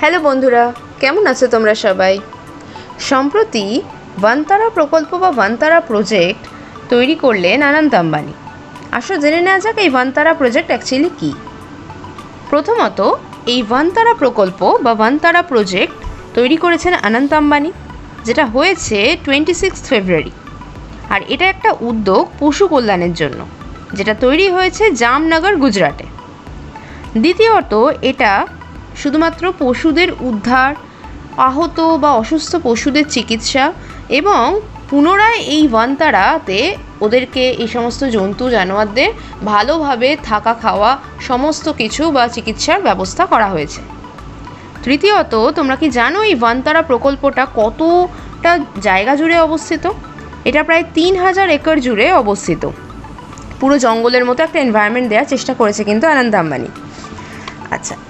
Hello বন্ধুরা, কেমন আছো তোমরা সবাই? সম্প্রতি বানতারা প্রকল্প বা বানতারা প্রজেক্ট তৈরি করলেন আনন্দ আম্বানি। আসো জেনে নেওয়া যাক এই বানতারা প্রজেক্ট অ্যাকচুয়ালি কী? প্রথমত, এই বানতারা প্রকল্প বা বানতারা প্রজেক্ট তৈরি করেছেন অনন্ত আম্বানি, যেটা হয়েছে টোয়েন্টি সিক্স ফেব্রুয়ারি আর এটা একটা উদ্যোগ পশু কল্যাণের জন্য, যেটা তৈরি হয়েছে জামনগর, গুজরাটে। দ্বিতীয়ত, এটা শুধুমাত্র পশুদের উদ্ধার, আহত বা অসুস্থ পশুদের চিকিৎসা এবং পুনরায় এই বান্তারাতে ওদেরকে এই সমস্ত জন্তু জানোয়ারদের ভালোভাবে থাকা খাওয়া সমস্ত কিছু বা চিকিৎসার ব্যবস্থা করা হয়েছে। তৃতীয়ত, তোমরা কি জানো এই বান্তারা প্রকল্পটা কতটা জায়গা জুড়ে অবস্থিত? এটা প্রায় তিন হাজার একর জুড়ে অবস্থিত। পুরো জঙ্গলের মতো একটা এনভায়রনমেন্ট দেওয়ার চেষ্টা করেছে কিন্তু আনন্দ আম্বানি। আচ্ছা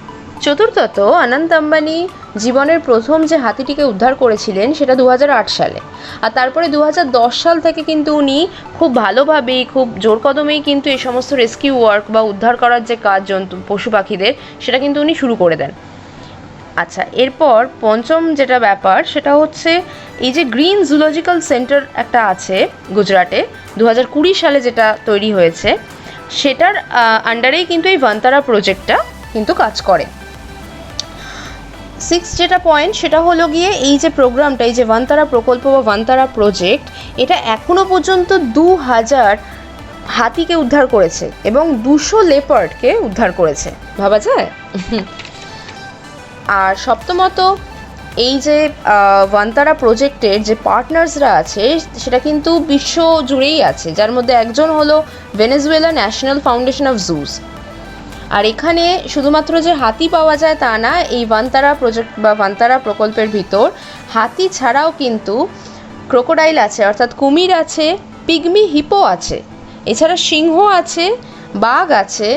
চতুর্থত অনন্ত আম্বানি জীবনের প্রথম যে হাতিটিকে উদ্ধার করেছিলেন সেটা দু হাজার আট সালে। আর তারপরে দু হাজার দশ সাল থেকে কিন্তু উনি খুব ভালোভাবেই খুব জোর কদমেই কিন্তু এই সমস্ত রেস্কিউ ওয়ার্ক বা উদ্ধার করার যে কাজ জন্তু, পশু পাখিদের, সেটা কিন্তু উনি শুরু করে দেন। আচ্ছা এরপর পঞ্চম যেটা ব্যাপার, সেটা হচ্ছে এই যে গ্রিন জুলজিক্যাল সেন্টার একটা আছে গুজরাটে দু সালে যেটা তৈরি হয়েছে, সেটার আন্ডারেই কিন্তু এই ভান্তারা প্রজেক্টটা কিন্তু কাজ করে। সিক্স যেটা পয়েন্ট সেটা হলো গিয়ে এই যে প্রোগ্রামটা এই যে ভান্তারা প্রকল্প বা ভান্তারা প্রজেক্ট এটা এখনও পর্যন্ত দু হাজার হাতিকে উদ্ধার করেছে এবং দুশো লেপার্ডকে উদ্ধার করেছে। ভাবা যায়? আর সপ্তমত, এই যে ভান্তারা প্রজেক্টের যে পার্টনার্সরা আছে, সেটা কিন্তু বিশ্ব জুড়েই আছে। যার মধ্যে একজন হলো Venezuela national foundation of juice আর এখানে শুধুমাত্র যে হাতি পাওয়া যায় তা না, এই ভান্তারা প্রজেক্ট বা ভান্তারা প্রকল্পের ভিতর হাতি ছাড়াও কিন্তু ক্রোকোডাইল আছে, অর্থাৎ কুমির আছে পিগমি হিপো আছে, এছাড়া সিংহ আছে, বাঘ আছে,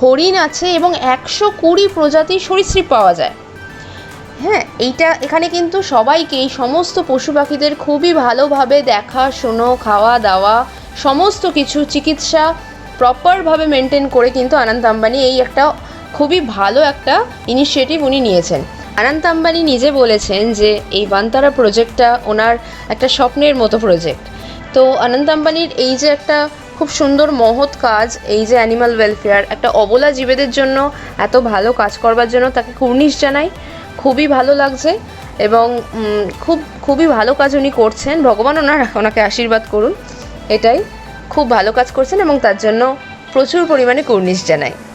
হরিণ আছে এবং একশো কুড়ি প্রজাতির সরীসৃপ পাওয়া যায়। হ্যাঁ এইটা এখানে কিন্তু সবাইকে, এই সমস্ত পশু পাখিদের খুবই ভালোভাবে দেখা, শোনো, খাওয়া দাওয়া, সমস্ত কিছু চিকিৎসা প্রপারভাবে মেনটেন করে কিন্তু অনন্ত আম্বানি এই একটা খুবই ভালো একটা ইনিশিয়েটিভ উনি নিয়েছেন। অনন্ত আম্বানি নিজে বলেছেন যে এই বান্তারা প্রজেক্টটা ওনার একটা স্বপ্নের মতো প্রজেক্ট তো অনন্ত আম্বানির এই যে একটা খুব সুন্দর মহৎ কাজ, এই যে অ্যানিমাল ওয়েলফেয়ার একটা অবলা জীবেদের জন্য এত ভালো কাজ করবার জন্য তাকে কুর্নিশ জানাই, খুবই ভালো লাগছে এবং খুব, খুবই ভালো কাজ উনি করছেন। ভগবান ওনার, ওনাকে আশীর্বাদ করুন। এটাই। খুব ভালো কাজ করছেন এবং তার জন্য প্রচুর পরিমাণে কুর্নিশ জানাই।